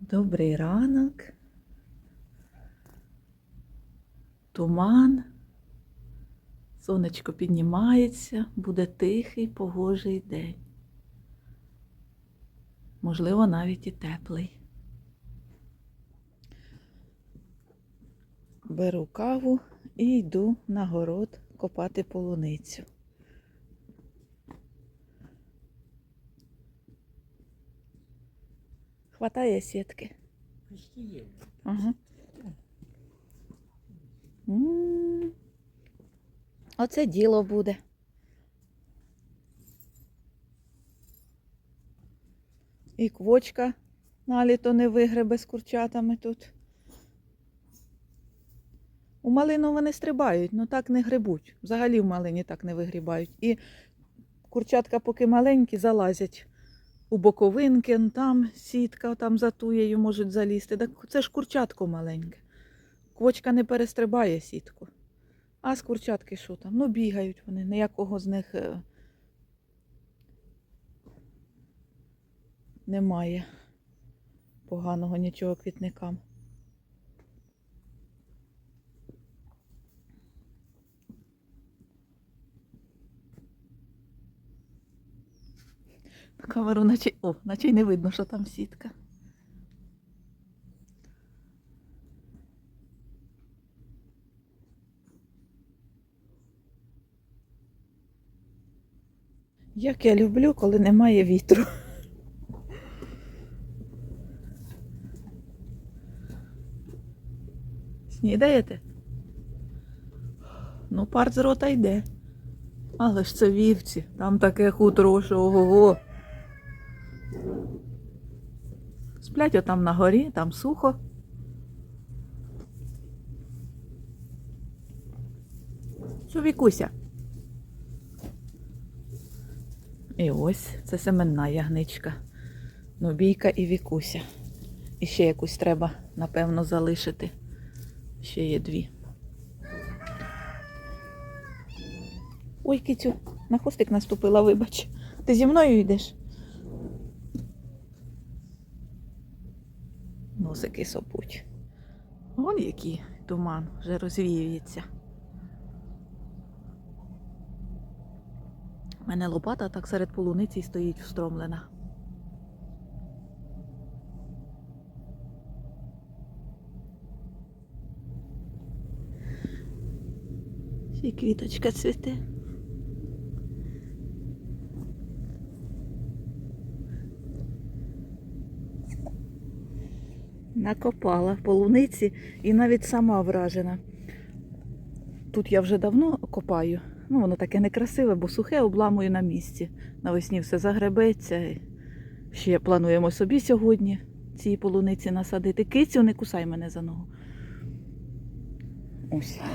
Добрий ранок. Туман. Сонечко піднімається, буде тихий, погожий день. Можливо, навіть і теплий. Беру каву і йду на город копати полуницю. Хватає сітки. Почти є. Ага. М. Оце діло буде. І квочка наліто не вигребе з курчатами тут. У малину вони стрибають, але так не грибуть. Взагалі в малині так не вигрібають. І курчатка, поки маленькі, залазять у боковинки, там сітка, там за туєю можуть залізти. Так це ж курчатко маленьке. Квочка не перестрибає сітку. А з курчатки що там? Ну, бігають вони, ніякого з них е, немає поганого нічого квітникам. Камеру наче. О, наче й не видно, що там сітка. Як я люблю, коли немає вітру. Снідаєте? Ну, пар з рота йде. Але ж це вівці, там таке хутро, що ого. Сплять отам на горі, там сухо. Що вікуся? І ось це семенна ягничка. Нобійка і вікуся. І ще якусь треба, напевно, залишити. Ще є дві. Ой, кицю, на хвостик наступила, вибач. Ти зі мною йдеш? Носики сопуть. Вон який туман вже розвіюється. У мене лопата так серед полуниці стоїть встромлена. Ще квіточка цвіте. Накопала полуниці і навіть сама вражена. Тут я вже давно копаю. Ну, воно таке некрасиве, бо сухе обламую на місці. Навесні все загребеться. Ще плануємо собі сьогодні ці полуниці насадити. Кицю, не кусай мене за ногу. Ось.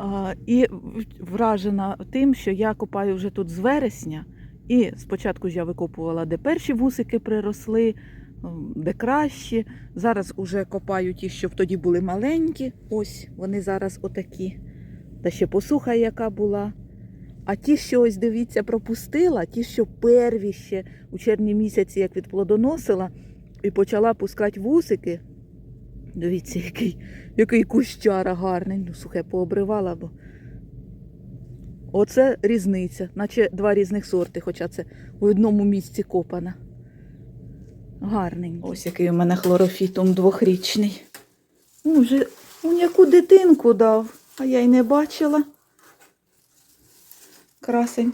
А, і вражена тим, що я копаю вже тут з вересня. І спочатку ж я викопувала, де перші вусики приросли, де кращі. Зараз уже копаю ті, що тоді були маленькі. Ось вони зараз отакі. Та ще посуха, яка була. А ті, що ось дивіться, пропустила, ті, що перві ще у червні місяці, як відплодоносила, і почала пускати вусики. Дивіться, який, який кущара гарний. Ну, сухе пообривала, бо. Оце різниця, наче два різних сорти, хоча це у одному місці копана. Гарненький. Ось який у мене хлорофітум двохрічний. Ну, вже он яку дитинку дав, а я й не бачила. Красень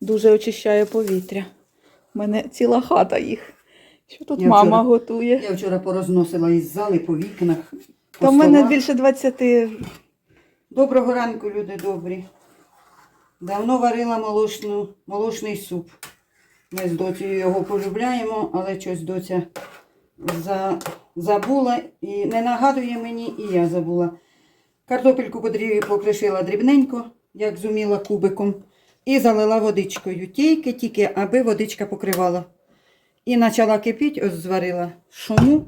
дуже очищає повітря. У мене ціла хата їх. Що тут Я мама вчора- готує? Я вчора порозносила із зали по вікнах. по Та в мене більше 20 Доброго ранку, люди добрі. Давно варила молочну, молочний суп. Ми з доцею його полюбляємо, але щось доця за, забула і не нагадує мені, і я забула. Картопельку покришила дрібненько, як зуміла кубиком, і залила водичкою. Тільки-тільки, аби водичка покривала. І почала кипіти, ось зварила шуму.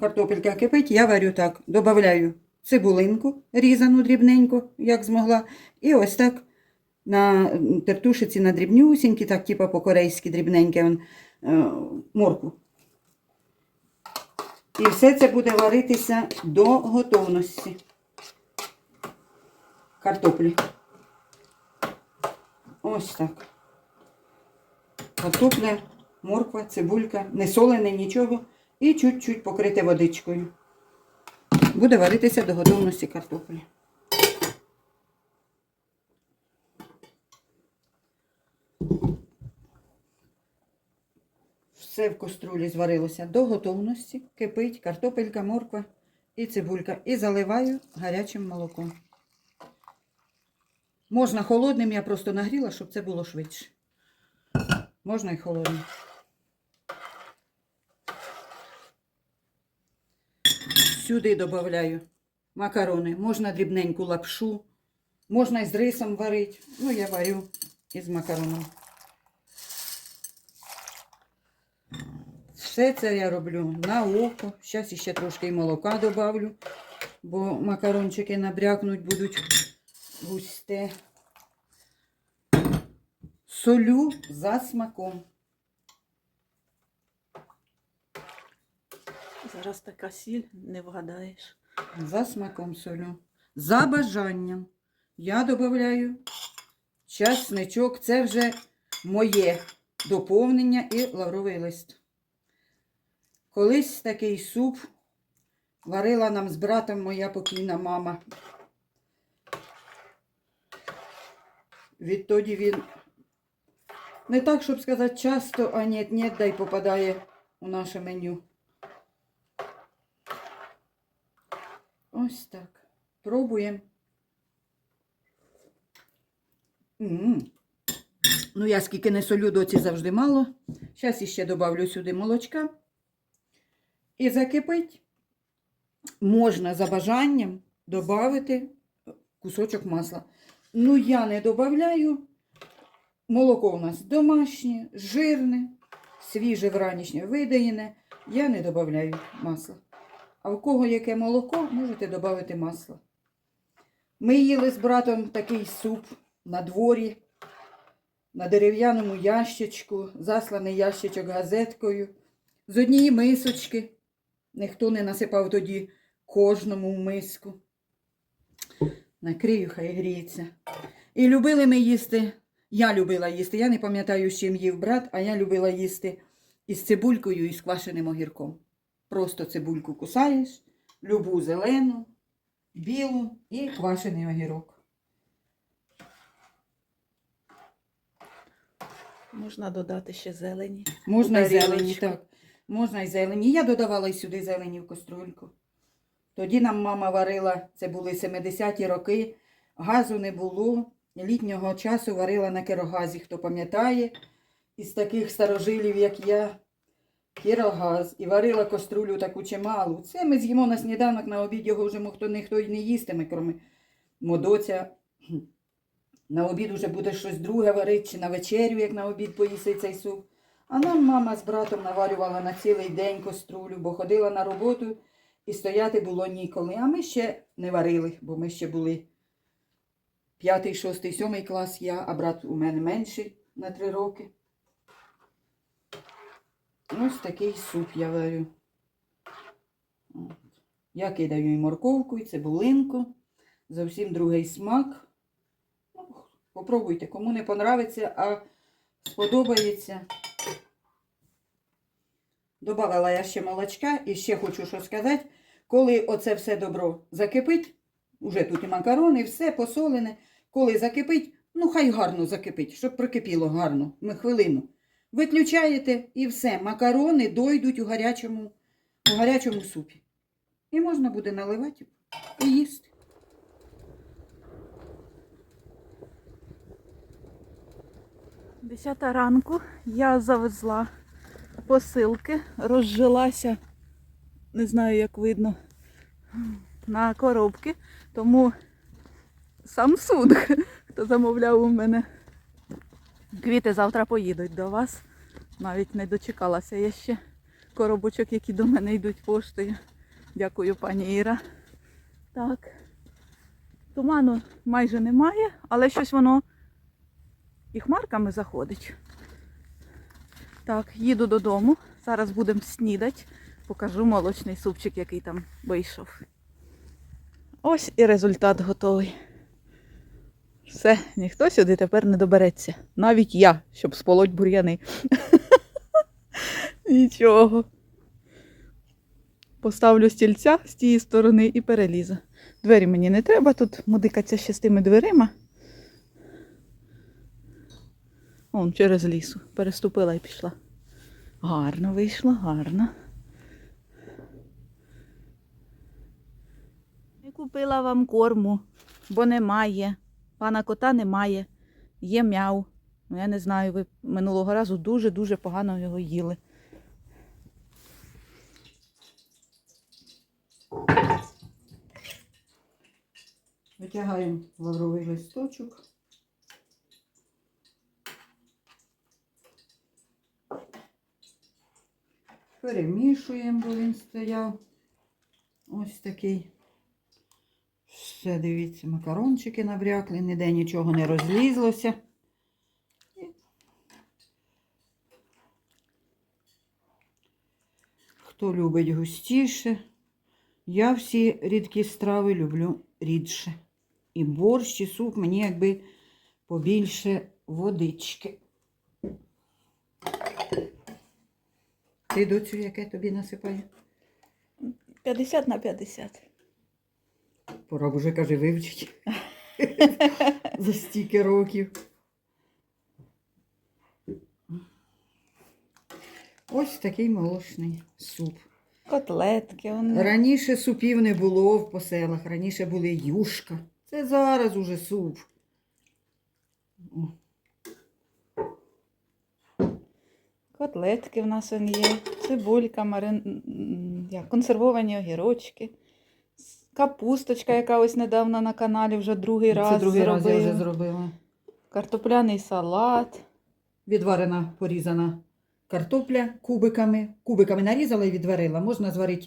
Картопелька кипить, я варю так. Добавляю цибулинку, різану дрібненько, як змогла. І ось так на тертушиці на дрібнюсінькі, так типу по-корейськи дрібненьке е, морку. І все це буде варитися до готовності картоплі. Ось так. Картопля, морква, цибулька, не солене нічого. І чуть-чуть покрите водичкою. Буде варитися до готовності картоплі. Все в каструлі зварилося до готовності. Кипить картопелька, морква і цибулька. І заливаю гарячим молоком. Можна холодним, я просто нагріла, щоб це було швидше. Можна і холодним. Сюди додаю макарони. Можна дрібненьку лапшу, можна із рисом варити. Ну, я варю із макароном. Все це я роблю на око. Зараз ще трошки і молока добавлю, бо макарончики набрякнуть будуть густе. Солю за смаком. Зараз така сіль, не вгадаєш. За смаком солю. За бажанням. Я додаю часничок. Це вже моє доповнення і лавровий лист. Колись такий суп варила нам з братом моя покійна мама. Відтоді він не так, щоб сказати, часто, а ні, ні, дай попадає у наше меню. Ось так. Пробуємо. Ну, я скільки не солю, доці завжди мало. Зараз іще добавлю сюди молочка. І закипить. Можна за бажанням додати кусочок масла. Ну, я не додаю. Молоко у нас домашнє, жирне, свіже вранішнє видаєне. Я не додаю масла. А в кого яке молоко, можете додати масло. Ми їли з братом такий суп на дворі, на дерев'яному ящичку, засланий ящичок газеткою, з однієї мисочки. Ніхто не насипав тоді кожному в миску. Накрию, хай гріється. І любили ми їсти. Я любила їсти. Я не пам'ятаю, з чим їв брат, а я любила їсти із цибулькою і з квашеним огірком. Просто цибульку кусаєш, любу зелену, білу і квашений огірок. Можна додати ще зелені. Можна У і зелені, так. Можна і зелені. Я додавала й сюди зелені в каструльку. Тоді нам мама варила, це були 70-ті роки, газу не було. Літнього часу варила на керогазі, хто пам'ятає, із таких старожилів, як я, керогаз. І варила каструлю таку чималу. Це ми з'їмо на сніданок, на обід його вже ніхто, ніхто й не їстиме, крім модоця. На обід уже буде щось друге варити, чи на вечерю, як на обід поїси цей суп. А нам мама з братом наварювала на цілий день каструлю, бо ходила на роботу і стояти було ніколи. А ми ще не варили, бо ми ще були п'ятий, шостий, сьомий клас я, а брат у мене менший на три роки. Ось такий суп я варю. Я кидаю і морковку, і цибулинку. Зовсім другий смак. Ну, попробуйте, кому не понравиться, а сподобається. Добавила я ще молочка і ще хочу що сказати. Коли оце все добро закипить, уже тут і макарони, і все посолене. Коли закипить, ну хай гарно закипить, щоб прикипіло гарно, ми хвилину. Виключаєте і все, макарони дойдуть у гарячому, у гарячому супі. І можна буде наливати і їсти. Десята ранку я завезла посилки, розжилася, не знаю, як видно, на коробки. Тому Samsung, хто замовляв у мене. Квіти завтра поїдуть до вас. Навіть не дочекалася я ще коробочок, які до мене йдуть поштою. Дякую, пані Іра. Так. Туману майже немає, але щось воно і хмарками заходить. Так, їду додому. Зараз будемо снідати. покажу молочний супчик, який там вийшов. Ось і результат готовий. Все, ніхто сюди тепер не добереться. Навіть я, щоб сполоть бур'яни. Нічого. Поставлю стільця з тієї сторони і перелізу. Двері мені не треба, тут мудикаться ще з тими дверима. Вон через лісу. Переступила і пішла. Гарно вийшло, гарно. Не купила вам корму, бо немає. Пана кота немає. Є м'яу. Ну, я не знаю, ви минулого разу дуже-дуже погано його їли. Витягаємо лавровий листочок. Перемішуємо, бо він стояв. Ось такий. Все, дивіться, макарончики набрякли, ніде нічого не розлізлося. Хто любить густіше, я всі рідкі страви люблю рідше. І борщ, і суп мені якби побільше водички. Ти доцю, яке тобі насипаю? 50 на 50. Пора б уже, каже, вивчить. За стільки років. Ось такий молочний суп. Котлетки. Он... Раніше супів не було в поселах, раніше були юшка. Це зараз уже суп. О, Котлетки в нас он є, цибулька, марин... як, консервовані огірочки, капусточка, яка ось недавно на каналі вже другий раз Це другий раз я вже зробила. Картопляний салат. Відварена, порізана картопля кубиками. Кубиками нарізала і відварила. Можна зварити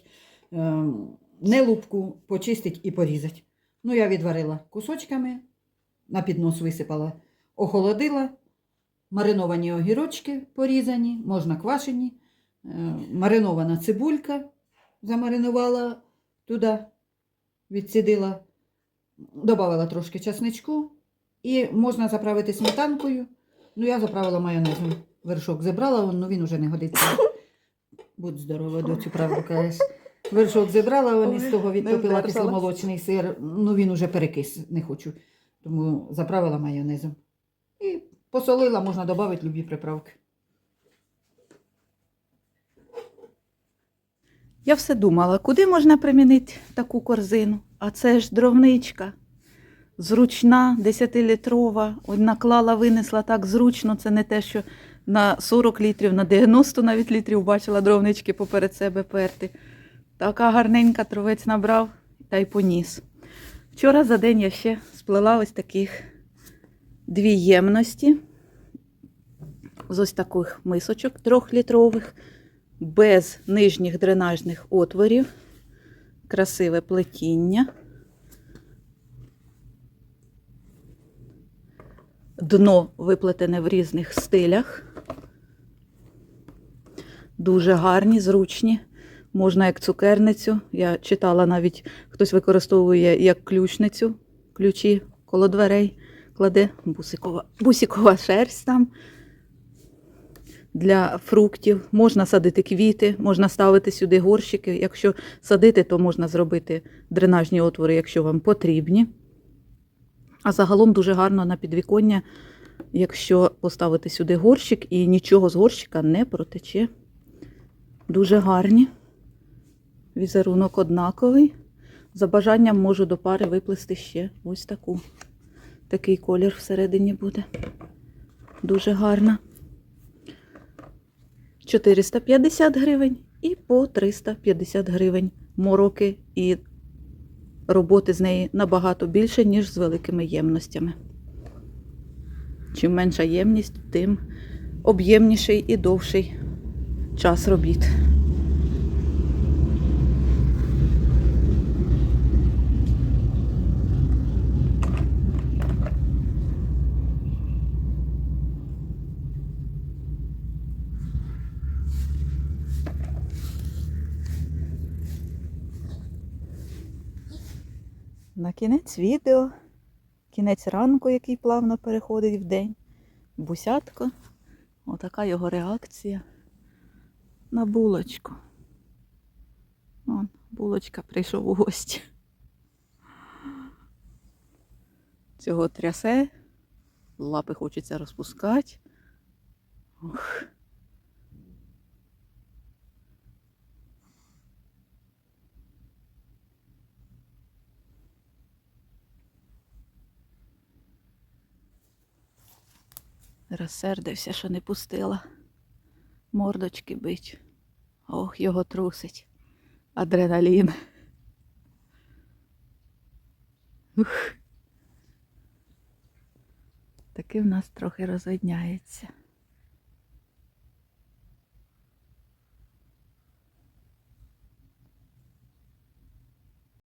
ем, не лупку, почистити і порізати. Ну, я відварила кусочками, на піднос висипала, охолодила, мариновані огірочки порізані, можна квашені, е, маринована цибулька, замаринувала туди, відсидила, додала трошки часничку і можна заправити сметанкою. Ну, я заправила майонезом. Вершок зібрала, ну він уже не годиться. Будь здорова, доцю, правду кажеш. Вершок зібрала, він із того відтопила кисломолочний сир. Ну він уже перекис, не хочу. Тому заправила майонезом. Посолила, можна додати любі приправки. Я все думала, куди можна примінити таку корзину? А це ж дровничка. Зручна, 10-літрова. Наклала, винесла так зручно. Це не те, що на 40 літрів, на 90 навіть літрів бачила дровнички поперед себе перти. Така гарненька тровець набрав та й поніс. Вчора за день я ще сплела ось таких дві ємності з ось таких мисочок трьохлітрових без нижніх дренажних отворів, красиве плетіння. Дно виплетене в різних стилях. Дуже гарні, зручні. Можна як цукерницю. Я читала навіть, хтось використовує як ключницю, ключі коло дверей, кладе бусикова, бусикова шерсть там для фруктів. Можна садити квіти, можна ставити сюди горщики. Якщо садити, то можна зробити дренажні отвори, якщо вам потрібні. А загалом дуже гарно на підвіконня, якщо поставити сюди горщик і нічого з горщика не протече. Дуже гарні. Візерунок однаковий. За бажанням можу до пари виплести ще ось таку. Такий колір всередині буде. Дуже гарна. 450 гривень і по 350 гривень. Мороки і роботи з неї набагато більше, ніж з великими ємностями. Чим менша ємність, тим об'ємніший і довший час робіт. На кінець відео, кінець ранку, який плавно переходить в день. Бусятко. Отака його реакція на булочку. Вон, булочка прийшов у гості. Цього трясе, лапи хочеться розпускати. Ух. Розсердився, що не пустила. Мордочки бить. Ох, його трусить. Адреналін. Ух. Таки в нас трохи розвидняється.